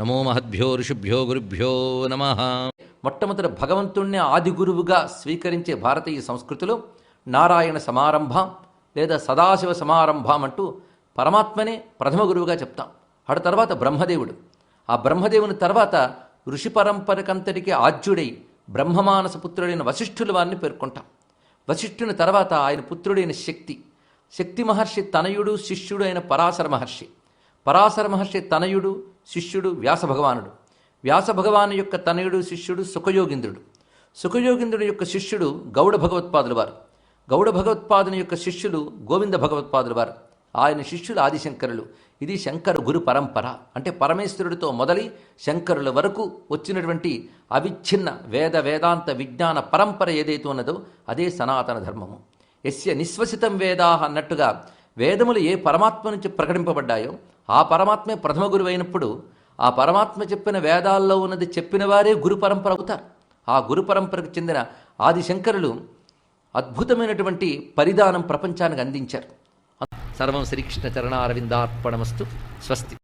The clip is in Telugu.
నమో మహద్భ్యో ఋషిభ్యో గురుభ్యో నమ. మొట్టమొదటి భగవంతుణ్ణి ఆది గురువుగా స్వీకరించే భారతీయ సంస్కృతిలో నారాయణ సమారంభం లేదా సదాశివ సమారంభం అంటూ పరమాత్మనే ప్రథమ గురువుగా చెప్తాం. ఆడ తర్వాత బ్రహ్మదేవుడు. ఆ బ్రహ్మదేవుని తర్వాత ఋషి పరంపరకంతటికి ఆద్యుడై బ్రహ్మమానస పుత్రుడైన వశిష్ఠుల వారిని పేర్కొంటాం. వశిష్ఠుని తర్వాత ఆయన పుత్రుడైన శక్తి. శక్తి మహర్షి తనయుడు శిష్యుడు అయిన పరాశర మహర్షి. పరాశర మహర్షి తనయుడు శిష్యుడు వ్యాస భగవానుడు వ్యాస భగవాను యొక్క తనయుడు శిష్యుడు సుఖయోగింద్రుడు. సుఖయోగింద్రుడు యొక్క శిష్యుడు గౌడ భగవత్పాదుల వారు. గౌడ భగవత్పాదుని యొక్క శిష్యులు గోవింద భగవత్పాదుల వారు. ఆయన శిష్యులు ఆదిశంకరులు. ఇది శంకర గురు పరంపర. అంటే పరమేశ్వరుడితో మొదలై శంకరుల వరకు వచ్చినటువంటి అవిచ్ఛిన్న వేద వేదాంత విజ్ఞాన పరంపర ఏదైతే ఉన్నదో అదే సనాతన ధర్మము. ఎస్య నిశ్వసితం వేదా అన్నట్టుగా వేదములు ఏ పరమాత్మ నుంచి ప్రకటింపబడ్డాయో ఆ పరమాత్మే ప్రథమ గురువు అయినప్పుడు ఆ పరమాత్మ చెప్పిన వేదాల్లో ఉన్నది చెప్పిన వారే గురు పరంపర అవుతారు. ఆ గురు పరంపరకు చెందిన ఆదిశంకరులు అద్భుతమైనటువంటి పరిధానం ప్రపంచానికి అందించారు. సర్వం శ్రీకృష్ణ చరణారవిందార్పణమస్తు. స్వస్తి.